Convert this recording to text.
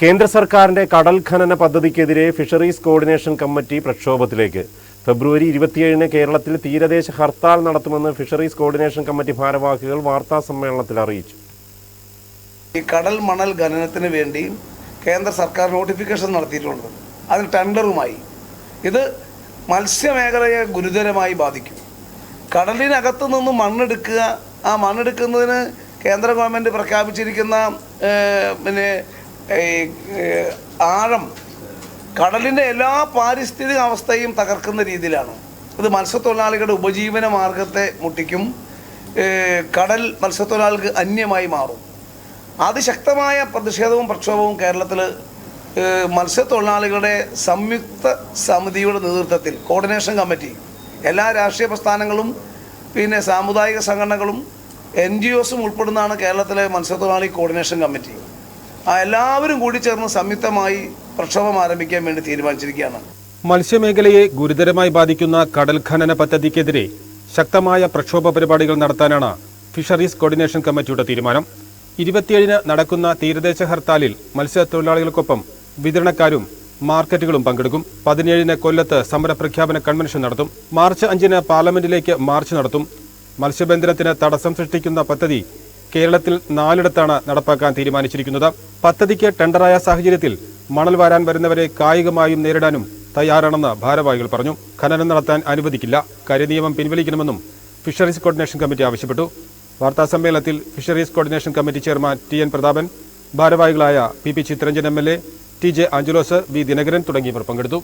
കേന്ദ്ര സർക്കാരിന്റെ കടൽ ഖനന പദ്ധതിക്കെതിരെ ഫിഷറീസ് കോർഡിനേഷൻ കമ്മിറ്റി പ്രക്ഷോഭത്തിലേക്ക്. ഫെബ്രുവരി ഇരുപത്തിയേഴിന് കേരളത്തിൽ തീരദേശ ഹർത്താൽ നടത്തുമെന്ന് ഫിഷറീസ് കോർഡിനേഷൻ കമ്മിറ്റി ഭാരവാഹികൾ വാർത്താ സമ്മേളനത്തിൽ അറിയിച്ചു. ഈ കടൽ മണൽ ഖനനത്തിന് വേണ്ടി കേന്ദ്ര സർക്കാർ നോട്ടിഫിക്കേഷൻ നടത്തിയിട്ടുണ്ട്. അതിൽ ടെൻഡറുമായി. ഇത് മത്സ്യമേഖലയെ ഗുരുതരമായി ബാധിക്കും. കടലിനകത്ത് നിന്ന് മണ്ണെടുക്കുക ആ മണ്ണെടുക്കുന്നതിന് കേന്ദ്ര ഗവൺമെന്റ് പ്രഖ്യാപിച്ചിരിക്കുന്ന പിന്നെ ആഴം കടലിന്റെ എല്ലാ പാരിസ്ഥിതിക അവസ്ഥയും തകർക്കുന്ന രീതിയിലാണ്. ഇത് മത്സ്യത്തൊഴിലാളികളുടെ ഉപജീവന മാർഗത്തെ മുട്ടിക്കും. കടൽ മത്സ്യത്തൊഴിലാളികൾക്ക് അന്യമായി മാറും. അതിശക്തമായ പ്രതിഷേധവും പ്രക്ഷോഭവും കേരളത്തിൽ മത്സ്യത്തൊഴിലാളികളുടെ സംയുക്ത സമിതിയുടെ നേതൃത്വത്തിൽ കോർഡിനേഷൻ കമ്മിറ്റി എല്ലാ രാഷ്ട്രീയ പ്രസ്ഥാനങ്ങളും പിന്നെ സാമുദായിക സംഘടനകളും എൻ ജി ഒസും ഉൾപ്പെടുന്നതാണ് കേരളത്തിലെ മത്സ്യത്തൊഴിലാളി കോർഡിനേഷൻ കമ്മിറ്റി എല്ലാവരും കൂടി ചേർന്ന് സംയുക്തമായി പ്രക്ഷോഭം ആരംഭിക്കാൻ വേണ്ടി തീരുമാനിച്ചിരിക്കുകയാണ്. മത്സ്യമേഖലയെ ഗുരുതരമായി ബാധിക്കുന്ന കടൽ ഖനന പദ്ധതിക്കെതിരെ ശക്തമായ പ്രക്ഷോഭ പരിപാടികൾ നടത്താനാണ് ഫിഷറീസ് കോർഡിനേഷൻ കമ്മിറ്റിയുടെ തീരുമാനം. ഇരുപത്തിയേഴിന് നടക്കുന്ന തീരദേശ ഹർത്താലിൽ മത്സ്യത്തൊഴിലാളികൾക്കൊപ്പം വിതരണക്കാരും മാർക്കറ്റുകളും പങ്കെടുക്കും. പതിനേഴിന് കൊല്ലത്ത് സമരപ്രഖ്യാപന കൺവെൻഷൻ നടത്തും. മാർച്ച് അഞ്ചിന് പാർലമെന്റിലേക്ക് മാർച്ച് നടത്തും. മത്സ്യബന്ധനത്തിന് തടസ്സം സൃഷ്ടിക്കുന്ന പദ്ധതി കേരളത്തിൽ നാലിടത്താണ് നടപ്പാക്കാൻ തീരുമാനിച്ചിരിക്കുന്നത്. പദ്ധതിക്ക് ടെണ്ടറായ സാഹചര്യത്തിൽ മണൽ വാരാൻ വരുന്നവരെ കായികമായും നേരിടാനും തയ്യാറാണെന്ന് ഭാരവാഹികൾ പറഞ്ഞു. ഖനനം നടത്താൻ അനുവദിക്കില്ല. കരിനിയമം പിൻവലിക്കണമെന്നും ഫിഷറീസ് കോർഡിനേഷൻ കമ്മിറ്റി ആവശ്യപ്പെട്ടു. വാർത്താ സമ്മേളനത്തിൽ fisheries coordination committee chairman T N Prathapan ഭാരവാഹികളായ P P Chitranjan M L A T J Angelos V Dinakaran തുടങ്ങിയവർ പങ്കെടുത്തു.